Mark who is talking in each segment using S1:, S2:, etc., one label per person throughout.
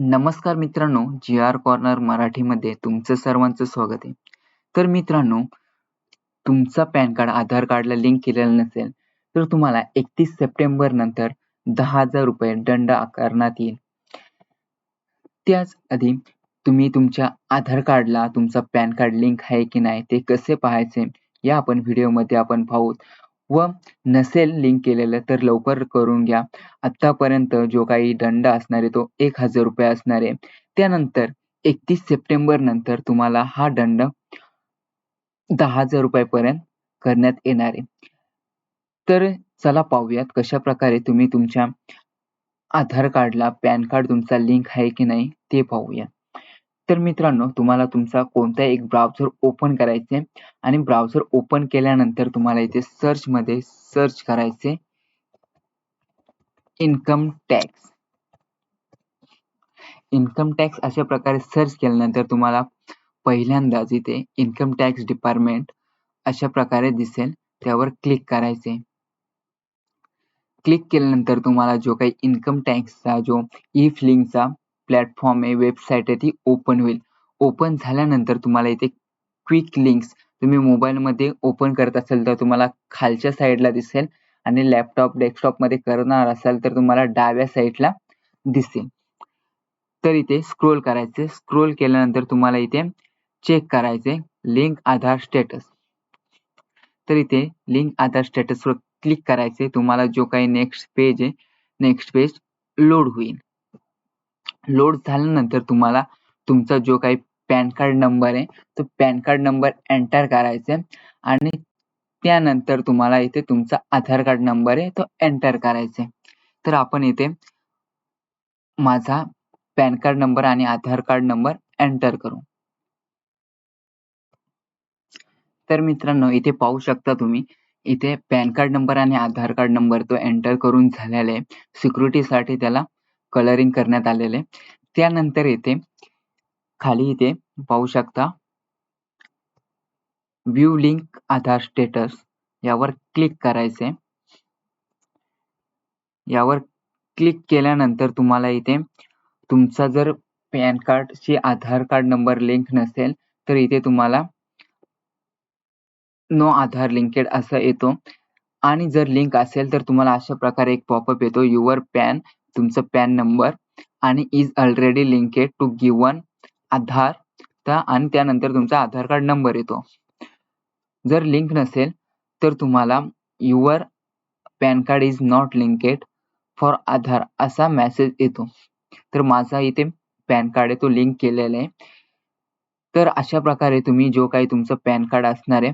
S1: नमस्कार मित्रांनो जी R corner मराठीमध्ये तुमचं सर्वांचं स्वागत आहे. तर मित्रांनो तुमचा पॅन कार्ड आधार कार्डला लिंक केलेलं नसेल तर तुम्हाला एकतीस सप्टेंबर नंतर दहा हजार रुपये दंड आकारण्यात येईल. त्याच आधी तुम्ही तुमच्या आधार कार्डला तुमचा पॅन कार्ड लिंक आहे की नाही ते कसे पाहायचे या आपण व्हिडिओमध्ये आपण पाहू. व नसेल लिंक केलेलं तर लवकर करून घ्या. आतापर्यंत जो काही दंड असणार आहे तो एक हजार रुपये असणार. आहे त्यानंतर एकतीस सप्टेंबर नंतर तुम्हाला हा दंड दहा हजार रुपयापर्यंत करण्यात येणार आहे. तर चला पाहूयात कशा प्रकारे तुम्ही तुमच्या आधार कार्डला पॅन कार्ड तुमचा लिंक आहे की नाही ते पाहूया. तर मित्रांनो तुम्हाला तुमचा कोणता एक ब्राउझर ओपन करायचे आणि ब्राउझर ओपन केल्यानंतर तुम्हाला इथे सर्च मध्ये सर्च करायचे इन्कम टॅक्स इन्कम टॅक्स अशा प्रकारे सर्च केल्यानंतर तुम्हाला पहिल्यांदाच इथे इन्कम टॅक्स डिपार्टमेंट अशा प्रकारे दिसेल. त्यावर क्लिक करायचे क्लिक केल्यानंतर तुम्हाला जो काही इन्कम टॅक्सचा जो ई फिलिंगचा प्लॅटफॉर्म आहे वेबसाईट आहे ती ओपन होईल. ओपन झाल्यानंतर तुम्हाला इथे क्विक लिंक्स तुम्ही मोबाईलमध्ये ओपन करत असाल तर तुम्हाला खालच्या साईडला दिसेल आणि लॅपटॉप डेस्कटॉपमध्ये करणार असाल तर तुम्हाला डाव्या साईडला दिसेल. तर इथे स्क्रोल करायचे स्क्रोल केल्यानंतर तुम्हाला इथे चेक करायचे लिंक आधार स्टेटस तर इथे लिंक आधार स्टेटसवर क्लिक करायचे तुम्हाला जो काही नेक्स्ट पेज आहे नेक्स्ट पेज लोड होईल. लोड झाल्यानंतर तुम्हाला तुमचा जो काही पॅन कार्ड नंबर आहे तो पॅन कार्ड नंबर एंटर करायचा आहे. आणि त्यानंतर तुम्हाला इथे तुमचा आधार कार्ड नंबर आहे तो एंटर करायचा आहे. तर आपण इथे माझा पॅन कार्ड नंबर आणि आधार कार्ड नंबर एंटर करू. तर मित्रांनो इथे पाहू शकता तुम्ही इथे पॅन कार्ड नंबर आणि आधार कार्ड नंबर तो एंटर करून झालेला आहे. सिक्युरिटीसाठी त्याला कलरिंग करण्यात आलेले. त्यानंतर येथे खाली इथे पाहू शकता. व्ह्यू लिंक आधार स्टेटस यावर क्लिक करायचे. यावर क्लिक केल्यानंतर तुम्हाला इथे तुमचा जर पॅन कार्डशी आधार कार्ड नंबर लिंक नसेल तर इथे तुम्हाला नो आधार लिंकेड असं येतो. आणि जर लिंक असेल तर तुम्हाला अशा प्रकारे एक पॉपअप येतो. युअर पॅन तुमचं पॅन नंबर आणि is already linked to given Aadhaar. आणि त्यानंतर तुमचा आधार कार्ड नंबर येतो. जर लिंक नसेल तर तुम्हाला your PAN card is not linked for Aadhaar असा मेसेज येतो. तर माझा इथे पॅन कार्ड आहे तो लिंक केलेला आहे. तर अशा प्रकारे तुम्ही जो काही तुमचं पॅन कार्ड असणार आहे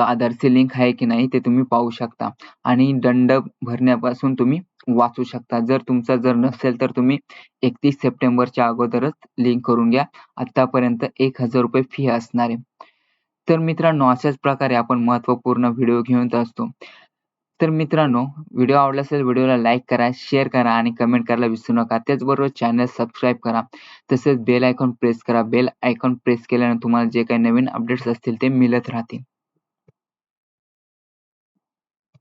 S1: आधारचे लिंक आहे की नाही ते तुम्ही पाहू शकता. आणि दंड भरण्यापासून तुम्ही वाचू शकता. जर तुमचा जर नसेल तर तुम्ही एकतीस सप्टेंबरच्या अगोदरच लिंक करून घ्या. आतापर्यंत एक हजार रुपये फी असणार आहे. तर मित्रांनो अशाच प्रकारे आपण महत्त्वपूर्ण व्हिडिओ घेऊन असतो. तर मित्रांनो व्हिडिओ आवडला असेल व्हिडिओला लाईक करा शेअर करा आणि कमेंट करायला विसरू नका. त्याचबरोबर चॅनल सबस्क्राईब करा. तसेच बेल आयकॉन प्रेस करा. बेल आयकॉन प्रेस केल्याने तुम्हाला जे काही नवीन अपडेट्स असतील ते मिळत राहतील.